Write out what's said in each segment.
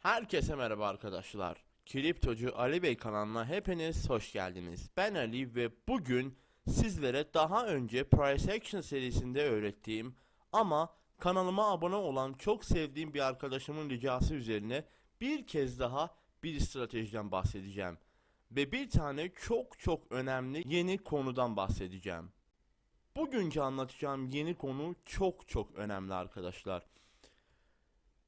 Herkese merhaba arkadaşlar. Kriptocu Ali Bey kanalına hepiniz hoş geldiniz. Ben Ali ve bugün sizlere daha önce Price Action serisinde öğrettiğim ama kanalıma abone olan çok sevdiğim bir arkadaşımın ricası üzerine bir kez daha bir stratejiden bahsedeceğim. Ve bir tane çok çok önemli yeni konudan bahsedeceğim. Bugünkü anlatacağım yeni konu çok çok önemli arkadaşlar.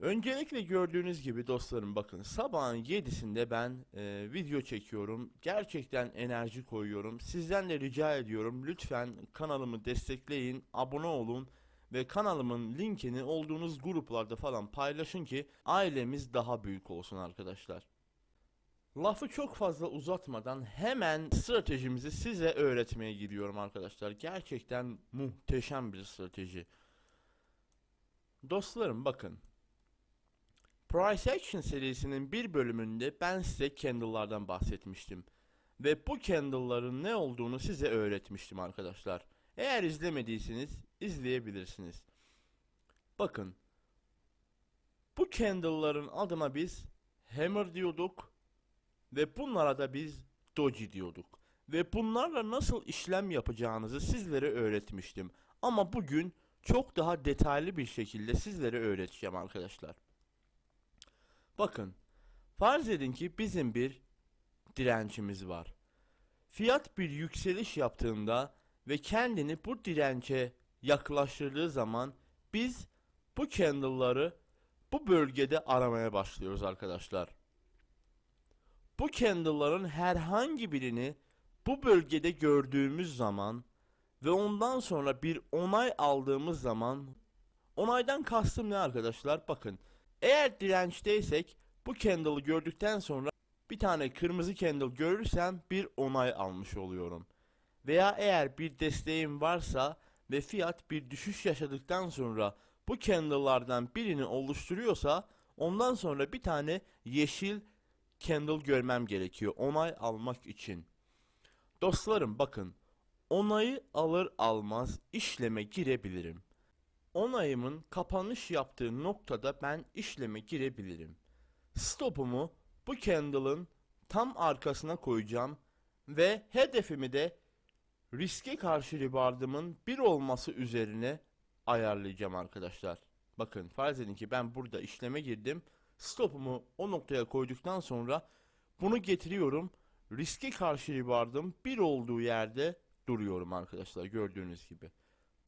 Öncelikle gördüğünüz gibi dostlarım bakın sabahın 7'sinde ben e, video çekiyorum. Gerçekten enerji koyuyorum. Sizden de rica ediyorum lütfen kanalımı destekleyin, abone olun ve kanalımın linkini olduğunuz gruplarda falan paylaşın ki ailemiz daha büyük olsun arkadaşlar. Lafı çok fazla uzatmadan hemen stratejimizi size öğretmeye gidiyorum arkadaşlar. Gerçekten muhteşem bir strateji. Dostlarım bakın. Price Action serisinin bir bölümünde ben size candle'lardan bahsetmiştim. Ve bu candle'ların ne olduğunu size öğretmiştim arkadaşlar. Eğer izlemediyseniz izleyebilirsiniz. Bakın. Bu candle'ların adına biz hammer diyorduk ve bunlara da biz doji diyorduk. Ve bunlarla nasıl işlem yapacağınızı sizlere öğretmiştim. Ama bugün çok daha detaylı bir şekilde sizlere öğreteceğim arkadaşlar. Bakın, farz edin ki bizim bir direncimiz var. Fiyat bir yükseliş yaptığında ve kendini bu dirence yaklaştırdığı zaman biz bu candle'ları bu bölgede aramaya başlıyoruz arkadaşlar. Bu candle'ların herhangi birini bu bölgede gördüğümüz zaman ve ondan sonra bir onay aldığımız zaman onaydan kastım ne arkadaşlar? Bakın eğer dirençteysek bu candle'ı gördükten sonra bir tane kırmızı candle görürsem bir onay almış oluyorum. Veya eğer bir desteğim varsa ve fiyat bir düşüş yaşadıktan sonra bu candle'lardan birini oluşturuyorsa ondan sonra bir tane yeşil candle görmem gerekiyor onay almak için. Dostlarım bakın onayı alır almaz işleme girebilirim. Onayımın kapanış yaptığı noktada ben işleme girebilirim. Stopumu bu candle'ın tam arkasına koyacağım ve hedefimi de riske karşı ribardımın 1 olması üzerine ayarlayacağım arkadaşlar. Bakın farz edin ki ben burada işleme girdim. Stopumu o noktaya koyduktan sonra bunu getiriyorum. Riske karşı ribardım 1 olduğu yerde duruyorum arkadaşlar gördüğünüz gibi.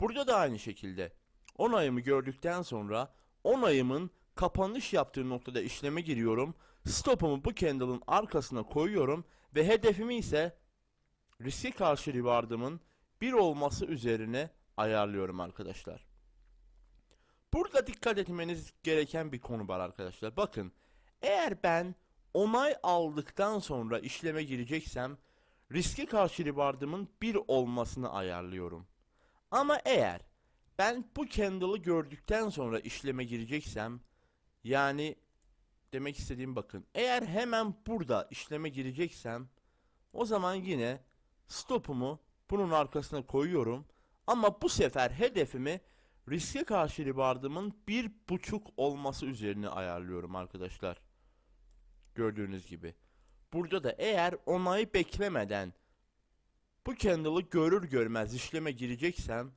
Burada da aynı şekilde onayımı gördükten sonra onayımın kapanış yaptığı noktada işleme giriyorum. Stopumu bu candle'ın arkasına koyuyorum ve hedefimi ise riske karşı reward'ımın 1 olması üzerine ayarlıyorum arkadaşlar. Burada dikkat etmeniz gereken bir konu var arkadaşlar. Bakın eğer ben onay aldıktan sonra işleme gireceksem riske karşı reward'ımın 1 olmasını ayarlıyorum. Ama eğer ben bu candle'ı gördükten sonra işleme gireceksem yani demek istediğim bakın eğer hemen burada işleme gireceksem o zaman yine stopumu bunun arkasına koyuyorum ama bu sefer hedefimi riske karşı ribardımın bir buçuk olması üzerine ayarlıyorum arkadaşlar. Gördüğünüz gibi. Burada da eğer onayı beklemeden bu candle'ı görür görmez işleme gireceksem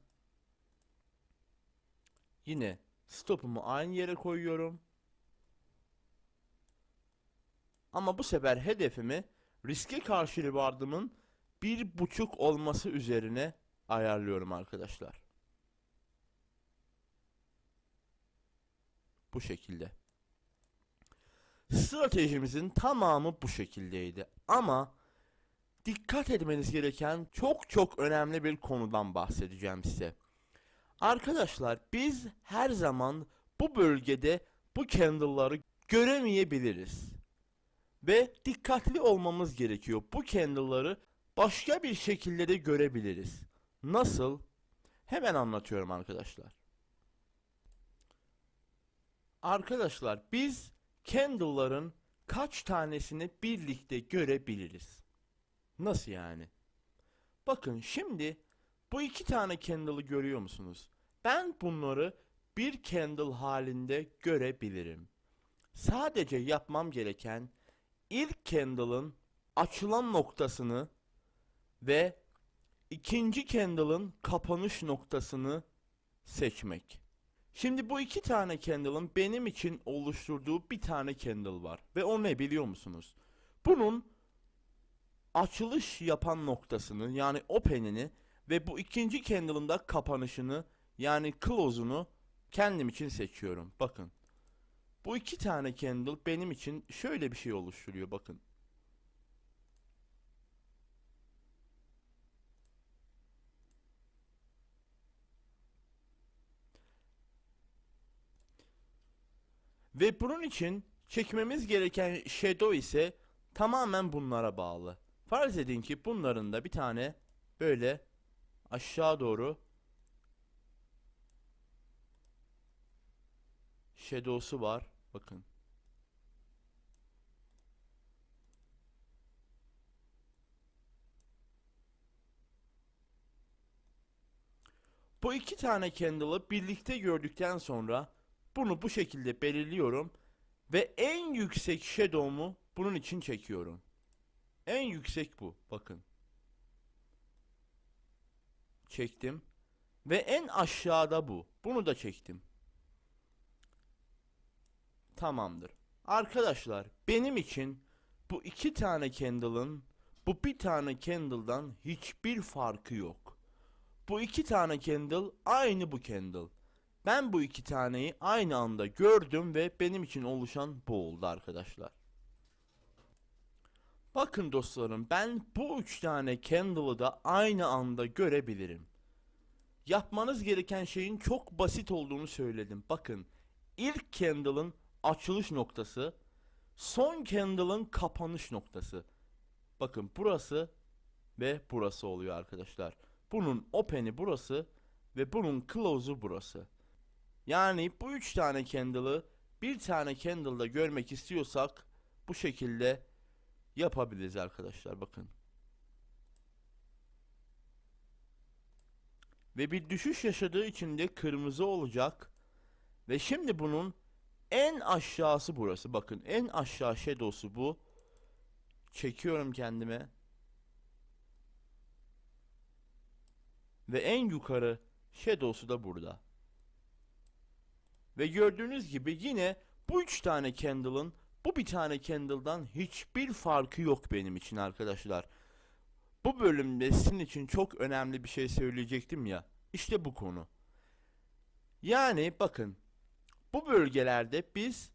yine stopumu aynı yere koyuyorum. Ama bu sefer hedefimi riske karşı rewardımın bir buçuk olması üzerine ayarlıyorum arkadaşlar. Bu şekilde. Stratejimizin tamamı bu şekildeydi. Ama dikkat etmeniz gereken çok çok önemli bir konudan bahsedeceğim size. Arkadaşlar biz her zaman bu bölgede bu candle'ları göremeyebiliriz. Ve dikkatli olmamız gerekiyor. Bu candle'ları başka bir şekilde de görebiliriz. Nasıl? Hemen anlatıyorum arkadaşlar. Arkadaşlar biz candle'ların kaç tanesini birlikte görebiliriz? Nasıl yani? Bakın şimdi bu iki tane candle'ı görüyor musunuz? Ben bunları bir candle halinde görebilirim. sadece yapmam gereken ilk candle'ın açılan noktasını ve ikinci candle'ın kapanış noktasını seçmek. Şimdi bu iki tane candle'ın benim için oluşturduğu bir tane candle var. Ve o ne biliyor musunuz? Bunun açılış yapan noktasını yani open'ini ve bu ikinci candle'ın da kapanışını yani close'unu kendim için seçiyorum. Bakın. Bu iki tane candle benim için şöyle bir şey oluşturuyor bakın. Ve bunun için çekmemiz gereken shadow ise tamamen bunlara bağlı. Farz edin ki bunların da bir tane böyle aşağı doğru shadow'su var. Bakın. Bu iki tane candle'ı birlikte gördükten sonra bunu bu şekilde belirliyorum ve en yüksek shadow'umu bunun için çekiyorum. En yüksek bu. Bakın. Çektim. Ve en aşağıda bu. Bunu da çektim. Tamamdır. Arkadaşlar benim için bu iki tane candle'ın bu bir tane candle'dan hiçbir farkı yok. Bu iki tane candle aynı bu candle. Ben bu iki taneyi aynı anda gördüm ve benim için oluşan bu oldu arkadaşlar. Bakın dostlarım ben bu üç tane candle'ı da aynı anda görebilirim. Yapmanız gereken şeyin çok basit olduğunu söyledim. Bakın ilk candle'ın açılış noktası, son candle'ın kapanış noktası. Bakın burası ve burası oluyor arkadaşlar. Bunun open'i burası ve bunun close'u burası. Yani bu üç tane candle'ı bir tane candle'da görmek istiyorsak bu şekilde yapabiliriz arkadaşlar bakın. Ve bir düşüş yaşadığı için de kırmızı olacak. Ve şimdi bunun en aşağısı burası. Bakın en aşağı shadow'su bu. Çekiyorum kendime. Ve en yukarı shadow'su da burada. Ve gördüğünüz gibi yine bu üç tane candle'ın bu bir tane candle'dan hiçbir farkı yok benim için arkadaşlar. Bu bölümde sizin için çok önemli bir şey söyleyecektim ya. İşte bu konu. Yani bakın bu bölgelerde biz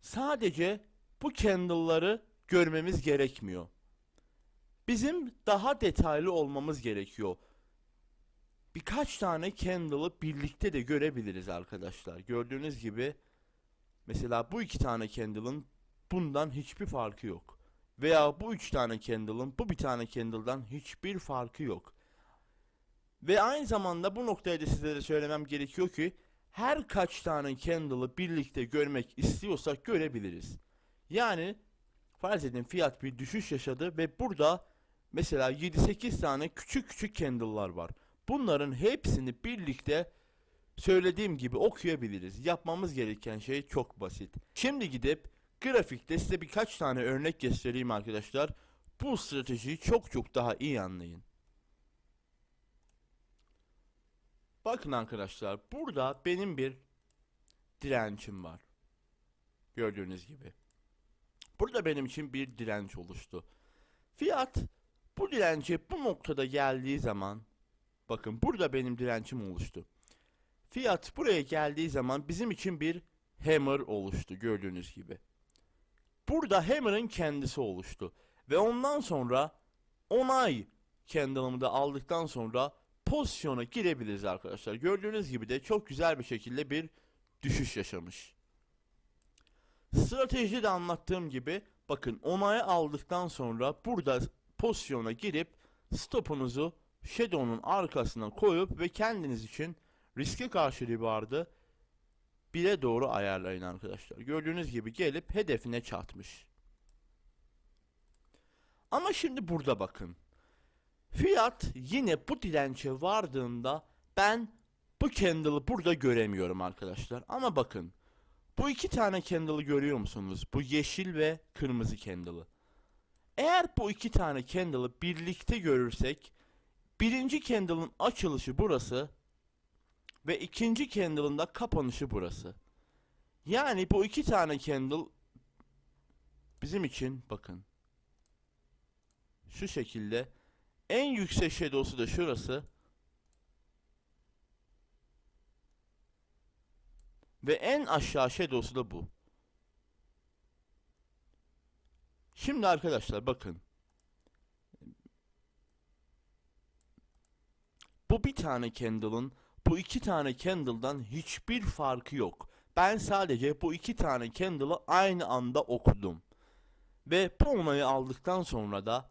sadece bu candle'ları görmemiz gerekmiyor. Bizim daha detaylı olmamız gerekiyor. Birkaç tane candle'ı birlikte de görebiliriz arkadaşlar. Gördüğünüz gibi mesela bu iki tane candle'ın bundan hiçbir farkı yok. Veya bu üç tane candle'ın bu bir tane candle'dan hiçbir farkı yok. Ve aynı zamanda bu noktaya da sizlere söylemem gerekiyor ki her kaç tane candle'ı birlikte görmek istiyorsak görebiliriz. Yani farz edin fiyat bir düşüş yaşadı ve burada mesela 7-8 tane küçük küçük candle'lar var. Bunların hepsini birlikte söylediğim gibi okuyabiliriz. Yapmamız gereken şey çok basit. Şimdi gidip grafikte size birkaç tane örnek göstereyim arkadaşlar. Bu stratejiyi çok çok daha iyi anlayın. Bakın arkadaşlar burada benim bir direncim var. Gördüğünüz gibi. Burada benim için bir direnç oluştu. Fiyat bu dirence bu noktada geldiği zaman bakın burada benim direncim oluştu. Fiyat buraya geldiği zaman bizim için bir hammer oluştu gördüğünüz gibi. Burada hammer'ın kendisi oluştu. Ve ondan sonra onay candle'ımı da aldıktan sonra pozisyona girebiliriz arkadaşlar. Gördüğünüz gibi de çok güzel bir şekilde bir düşüş yaşamış. Stratejide anlattığım gibi bakın onayı aldıktan sonra burada pozisyona girip stopunuzu Shadow'un arkasına koyup ve kendiniz için riske karşı ribardı bire doğru ayarlayın arkadaşlar. Gördüğünüz gibi gelip hedefine çatmış. Ama şimdi burada bakın. Fiyat yine bu dirençe vardığında ben bu candle'ı burada göremiyorum arkadaşlar. Ama bakın Bu iki tane candle'ı görüyor musunuz? Bu yeşil ve kırmızı candle'ı. Eğer bu iki tane candle'ı birlikte görürsek birinci candle'ın açılışı burası ve ikinci candle'ın da kapanışı burası. Yani bu iki tane candle bizim için bakın şu şekilde en yüksek shadow'su da şurası ve en aşağı shadow'su da bu. Şimdi arkadaşlar bakın. Bu bir tane candle'ın bu iki tane candle'dan hiçbir farkı yok. Ben sadece bu iki tane candle'ı aynı anda okudum. Ve bu onayı aldıktan sonra da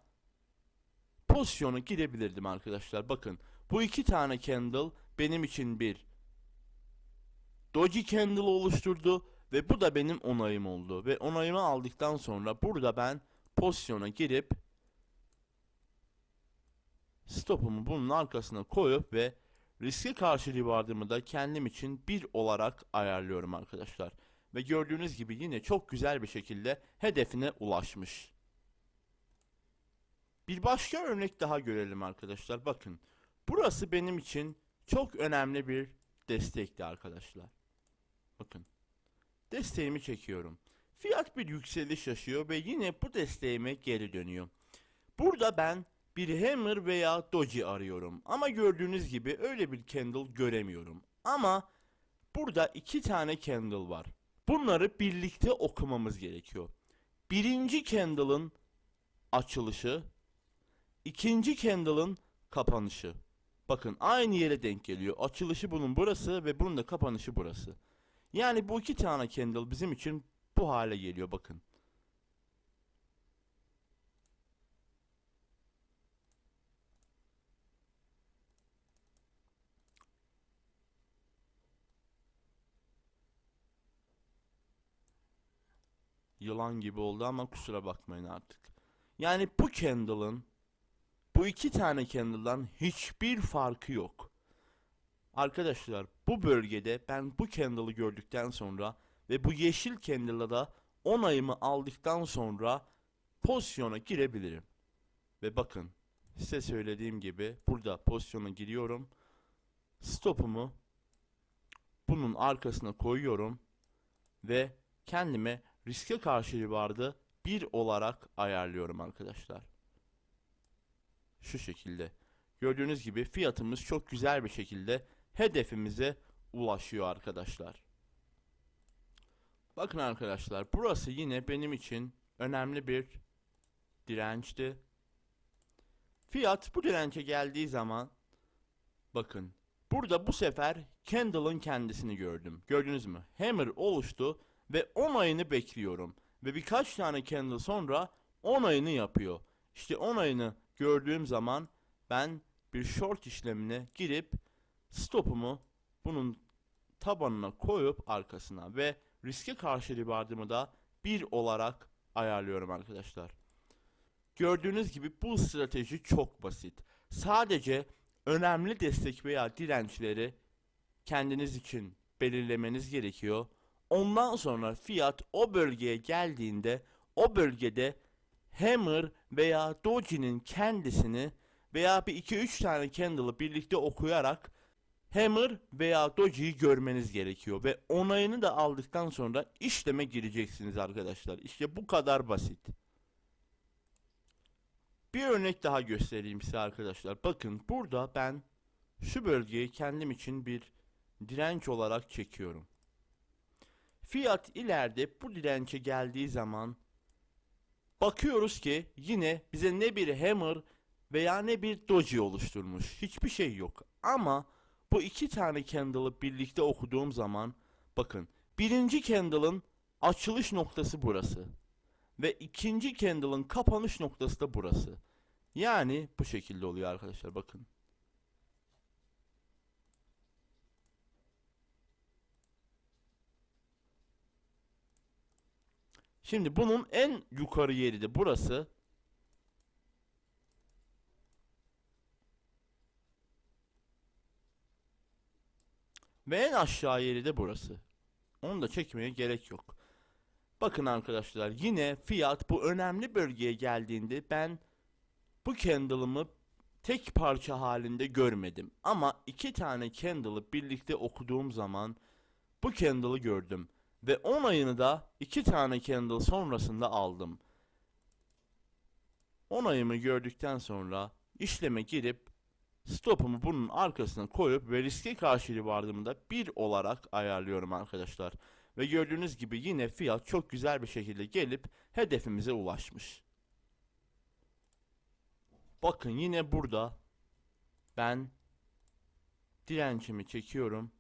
pozisyona girebilirdim arkadaşlar. Bakın bu iki tane candle benim için bir doji candle oluşturdu ve bu da benim onayım oldu. Ve onayımı aldıktan sonra burada ben pozisyona girip stopumu bunun arkasına koyup ve riske karşı reward'ımı da kendim için bir olarak ayarlıyorum arkadaşlar. Ve gördüğünüz gibi yine çok güzel bir şekilde hedefine ulaşmış. Bir başka örnek daha görelim arkadaşlar. Bakın. Burası benim için çok önemli bir destekti arkadaşlar. Bakın. Desteğimi çekiyorum. Fiyat bir yükseliş yaşıyor ve yine bu desteğime geri dönüyor. Burada ben bir hammer veya doji arıyorum. Ama gördüğünüz gibi öyle bir candle göremiyorum. Ama burada iki tane candle var. Bunları birlikte okumamız gerekiyor. Birinci candle'ın açılışı, ikinci candle'ın kapanışı. Bakın aynı yere denk geliyor. Açılışı bunun burası ve bunun da kapanışı burası. Yani bu iki tane candle bizim için bu hale geliyor bakın. Yılan gibi oldu ama kusura bakmayın artık. Yani bu candle'ın bu iki tane candle'dan hiçbir farkı yok. Arkadaşlar bu bölgede ben bu candle'ı gördükten sonra ve bu yeşil candle'la da onayımı aldıktan sonra pozisyona girebilirim. Ve bakın size söylediğim gibi burada pozisyona giriyorum. Stopumu bunun arkasına koyuyorum ve kendime riske karşı vardı bir olarak ayarlıyorum arkadaşlar. Şu şekilde. Gördüğünüz gibi fiyatımız çok güzel bir şekilde hedefimize ulaşıyor arkadaşlar. Bakın arkadaşlar burası yine benim için önemli bir dirençti. Fiyat bu dirence geldiği zaman bakın burada bu sefer candle'ın kendisini gördüm. Gördünüz mü? Hammer oluştu ve 10 ayını bekliyorum. Ve birkaç tane candle sonra 10 ayını yapıyor. İşte 10 ayını gördüğüm zaman ben bir short işlemine girip stopumu bunun tabanına koyup arkasına ve riske karşı reward'ımı da bir olarak ayarlıyorum arkadaşlar. Gördüğünüz gibi bu strateji çok basit. Sadece önemli destek veya dirençleri kendiniz için belirlemeniz gerekiyor. Ondan sonra fiyat o bölgeye geldiğinde o bölgede Hammer veya Doji'nin kendisini veya bir 2-3 tane candle'ı birlikte okuyarak Hammer veya Doji'yi görmeniz gerekiyor ve onayını da aldıktan sonra işleme gireceksiniz arkadaşlar. İşte bu kadar basit. Bir örnek daha göstereyim size arkadaşlar. Bakın burada ben şu bölgeyi kendim için bir direnç olarak çekiyorum. Fiyat ileride bu dirence geldiği zaman bakıyoruz ki yine bize ne bir hammer veya ne bir doji oluşturmuş. Hiçbir şey yok. Ama bu iki tane candle'ı birlikte okuduğum zaman bakın birinci candle'ın açılış noktası burası. Ve ikinci candle'ın kapanış noktası da burası. Yani bu şekilde oluyor arkadaşlar bakın. Şimdi bunun en yukarı yeri de burası. Ve en aşağı yeri de burası. Onu da çekmeye gerek yok. Bakın arkadaşlar yine fiyat bu önemli bölgeye geldiğinde ben bu candle'ımı tek parça halinde görmedim. Ama iki tane candle'ı birlikte okuduğum zaman bu candle'ı gördüm. Ve 10 ayını da iki tane candle sonrasında aldım. 10 ayımı gördükten sonra işleme girip stopumu bunun arkasına koyup ve riske karşı rivardımı da 1 olarak ayarlıyorum arkadaşlar. Ve gördüğünüz gibi yine fiyat çok güzel bir şekilde gelip hedefimize ulaşmış. Bakın yine burada ben direncimi çekiyorum.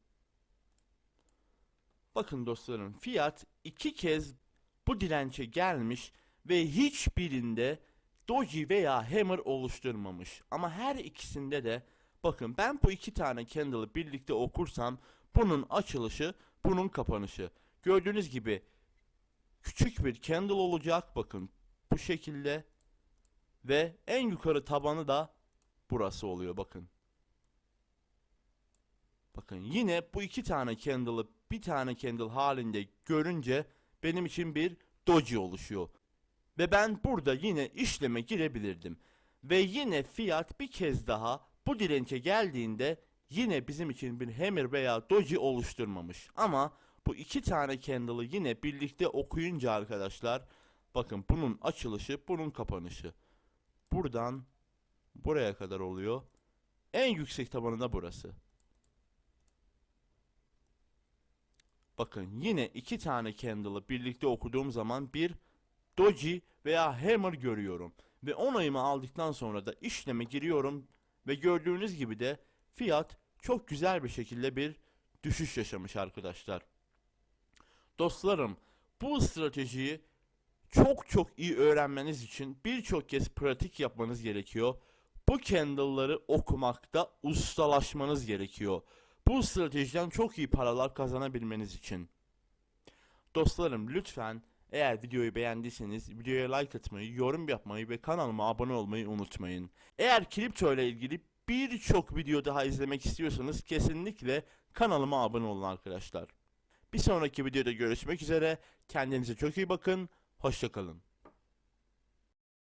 Bakın dostlarım fiyat iki kez bu dirençe gelmiş ve hiçbirinde doji veya hammer oluşturmamış. Ama her ikisinde de bakın ben bu iki tane candle'ı birlikte okursam bunun açılışı bunun kapanışı. Gördüğünüz gibi küçük bir candle olacak bakın bu şekilde ve en yukarı tabanı da burası oluyor bakın. Bakın yine bu iki tane candle'ı bir tane candle halinde görünce benim için bir doji oluşuyor. Ve ben burada yine işleme girebilirdim. Ve yine fiyat bir kez daha bu dirençe geldiğinde yine bizim için bir hammer veya doji oluşturmamış. Ama bu iki tane candle'ı yine birlikte okuyunca arkadaşlar bakın bunun açılışı bunun kapanışı. Buradan buraya kadar oluyor. En yüksek tabanı da burası. Bakın yine iki tane candle'ı birlikte okuduğum zaman bir doji veya hammer görüyorum. Ve onayımı aldıktan sonra da işleme giriyorum ve gördüğünüz gibi de fiyat çok güzel bir şekilde bir düşüş yaşamış arkadaşlar. Dostlarım bu stratejiyi çok çok iyi öğrenmeniz için birçok kez pratik yapmanız gerekiyor. Bu candle'ları okumakta ustalaşmanız gerekiyor. Bu stratejiden çok iyi paralar kazanabilmeniz için. Dostlarım lütfen eğer videoyu beğendiyseniz videoya like atmayı, yorum yapmayı ve kanalıma abone olmayı unutmayın. Eğer kripto ile ilgili birçok video daha izlemek istiyorsanız kesinlikle kanalıma abone olun arkadaşlar. Bir sonraki videoda görüşmek üzere. Kendinize çok iyi bakın. Hoşçakalın.